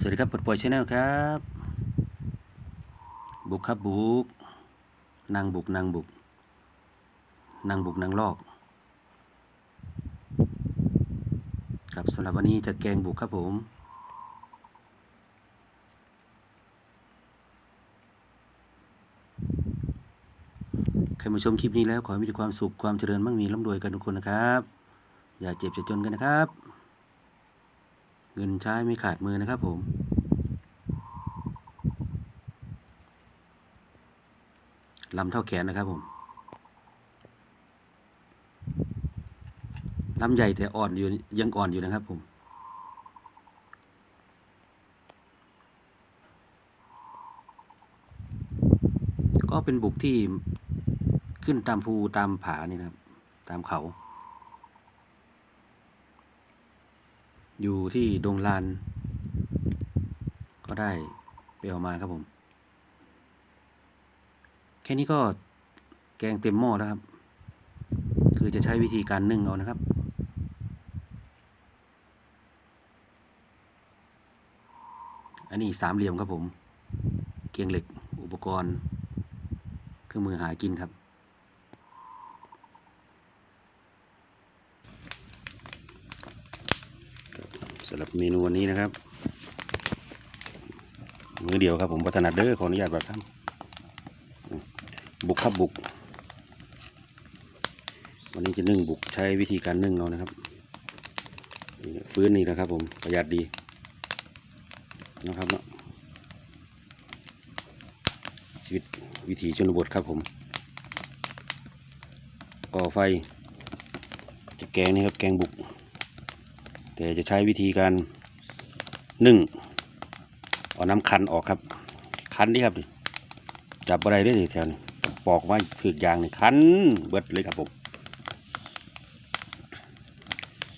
สวัสดีครับปลดปล่อยชาแนลครับ บุกครับบุก นางบุกนางบุก นางบุกนางลอก ครับสำหรับวันนี้จะแกงบุกครับผม ใครมาชมคลิปนี้แล้วขอให้มีความสุขความเจริญมั่งมีร่ำรวยกันทุกคนนะครับ อย่าเจ็บจะจนกันนะครับ เงินใช้ไม่ขาดมือนะครับผม ลำเท่าแขนนะครับผม ลำใหญ่แต่อ่อนอยู่ยังอ่อนอยู่นะครับผมก็เป็นบุกที่ขึ้นตามภูตามผานี่นะครับ ตามเขา อยู่ที่ดงลาน ก็ได้ไปเอามาครับผม แค่นี้ก็แกงเต็มหม้อแล้วครับ คือจะใช้วิธีการนึ่งเอานะครับ อันนี้สามเหลี่ยมครับผม เกียงเหล็กอุปกรณ์ เครื่องมือหากินครับ สำหรับเมนูวันนี้นะครับ มือเดียวครับผมพัฒนาเด้อขออนุญาตแบบครับบุกครับบุก วันนี้จะนึ่งบุกใช้วิธีการนึ่งเอานะครับฟื้นนี่นะครับผมประหยัดดีนะครับเนาะชีวิตวิถีชนบทครับผมก่อไฟจะแกงนี่ครับแกงบุก แต่จะใช้วิธีการนึ่งเอาน้ำคันออกครับ คันนี่ครับจับอะไรได้เลยแถวนี้ปอกไว้ถือยางนี่คันเบิดเลยครับผม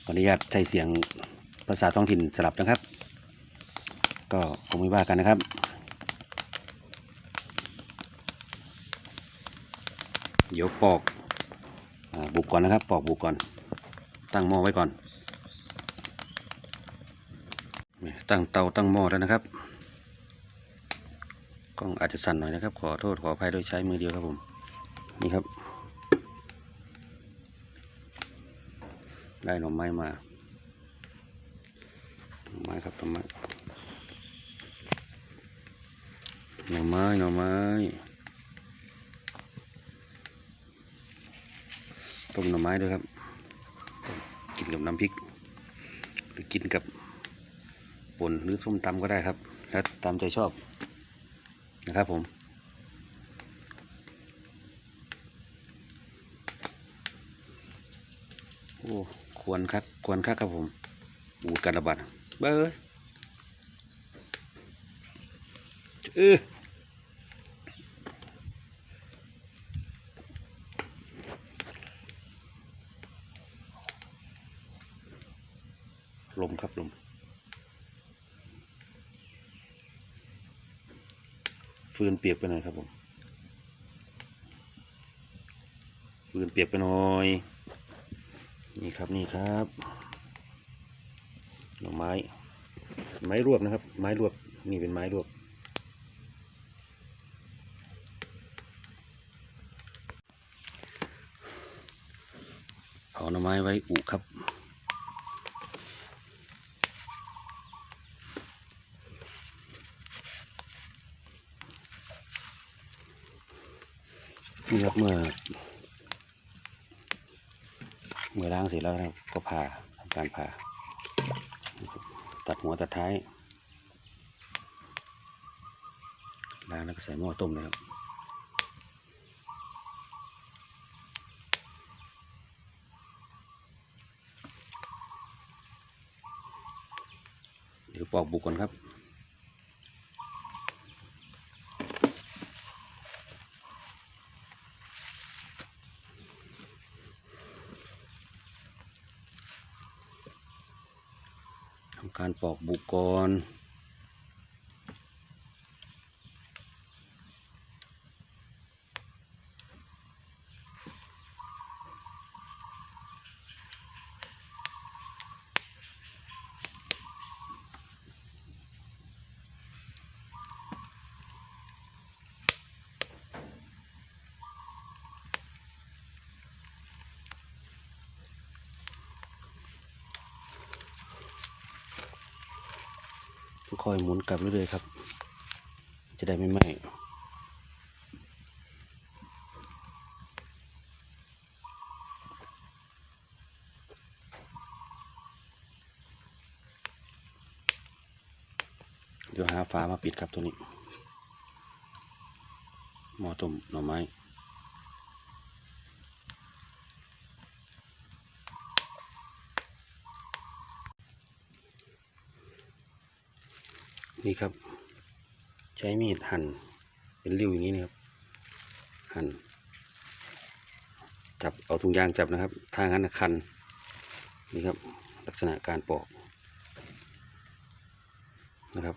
ขออนุญาตใช้เสียงภาษาท้องถิ่นสลับนะครับ ก็คงไม่ว่ากันนะครับเดี๋ยวปอกอบุกก่อนนะครับ ปอกบุกก่อน ตั้งหม้อไว้ก่อน ตั้งเตาตั้งหม้อแล้วนะครับกล้องอาจจะสั่นหน่อยนะครับ ขอโทษขออภัยโดยใช้มือเดียวครับผม นี่ครับ ได้หน่อไม้มาหน่อไม้ครับหน่อไม้หน่อไม้หน่อไม้ต้มหน่อไม้ด้วยครับ กินกับน้ำพริกหรือกินกับ ป่นหรือส้มตำก็ได้ครับ แล้วตามใจชอบนะครับผม โอ้ควรคักควรคักครับผมอูดกันระบาดเบ้ยเออลมครับลม ฟืนเปียกไปหน่อยครับผม ฟืนเปียกไปหน่อย นี่ครับนี่ครับหน่อไม้ ไม้รวกนะครับ ไม้รวกนี่เป็นไม้รวกเอาหน่อไม้ไว้อุครับ ครับเมื่อเมื่อล้างเสร็จแล้วนะครับก็ผ่าทำการผ่า ตัดหัวตัดท้ายล้างแล้วก็ใส่หม้อต้มนะครับเดี๋ยวปอกบุกก่อนครับ การปอกบุกก่อ ค่อยหมุนกลับเรื่อยๆครับ จะได้ไม่ไหม้เดี๋ยวหาฝามาปิดครับตัวนี้ หม้อต้มหน่อไม้ นี่ครับ ใช้มีดหั่นเป็นริ้วอย่างนี้นะครับ หั่นจับเอาถุงยางจับนะครับถ้างั้นคันนี่ครับ ลักษณะการปอกนะครับ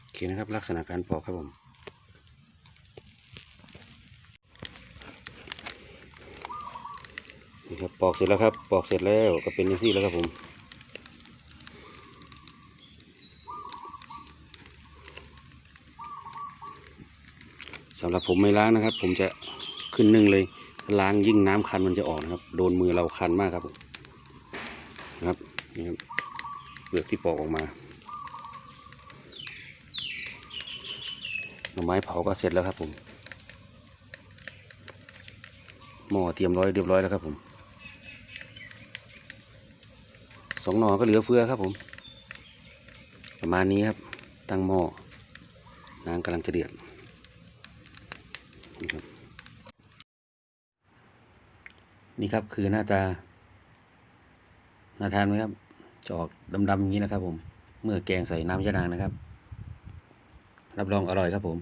โอเคนะครับ ลักษณะการปอกครับผม นี่ครับปอกเสร็จแล้วครับ ปอกเสร็จแล้วก็เป็นอย่างนี้แล้วครับผมสำหรับผมไม่ล้างนะครับ ผมจะขึ้นนึ่งเลยล้างยิ่งน้ำคันมันจะออกนะครับ โดนมือเราคันมากครับผมนะครับนี่ครับเปลือกที่ปอกออกมาหน่อไม้เผาก็เสร็จแล้วครับผมหม้อเตรียมร้อยเรียบร้อยแล้วครับผม สองหน่อก็เหลือเฟือครับผม ประมาณนี้ครับตั้งหม้อน้ำกำลังจะเดือดนี่ครับนี่ครับคือหน้าตาน่าทานไหมครับจะออกดำๆอย่างนี้นะครับ ผม เมื่อแกงใส่น้ำยะนางนะครับ รับรองอร่อยครับผม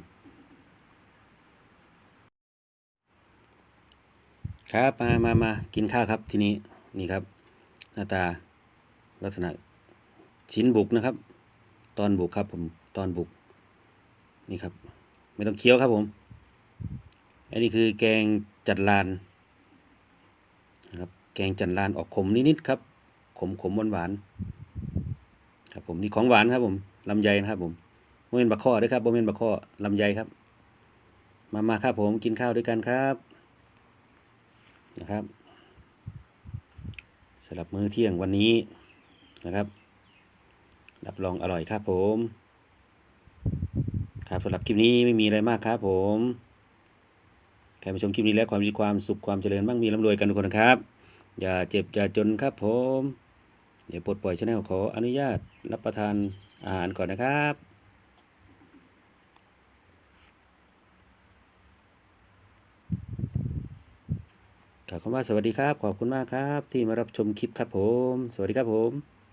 ครับมามามากินข้าวครับทีนี้นี่ครับ หน้าตา ลักษณะชิ้นบุกนะครับ ตอนบุกครับผมตอนบุกนี่ครับ ไม่ต้องเคี้ยวครับผมอันนี้คือแกงจัดลานนะครับแกงจัดลานออกขมนิดๆครับ ขมขมหวานหวานครับผมนี่ของหวานครับผมลำไยนะครับผมโมเมนบักข้อด้วยครับโมเมนบักข้อลำไยครับ มามาครับผมกินข้าวด้วยกันครับนะครับสำหรับมื้อเที่ยงวันนี้ นะครับ รับรองอร่อยครับผม ครับสำหรับคลิปนี้ไม่มีอะไรมากครับผม ใครมาชมคลิปนี้แล้วความมีความสุขความเจริญมั่งมีร่ำรวยกันทุกคนนะครับ อย่าเจ็บอย่าจนครับผม เดี๋ยวปลดปล่อยชาแนลขออนุญาตรับประทานอาหารก่อนนะครับขอบคุณมากสวัสดีครับ ขอบคุณมากครับ ที่มารับชมคลิปครับผม สวัสดีครับผม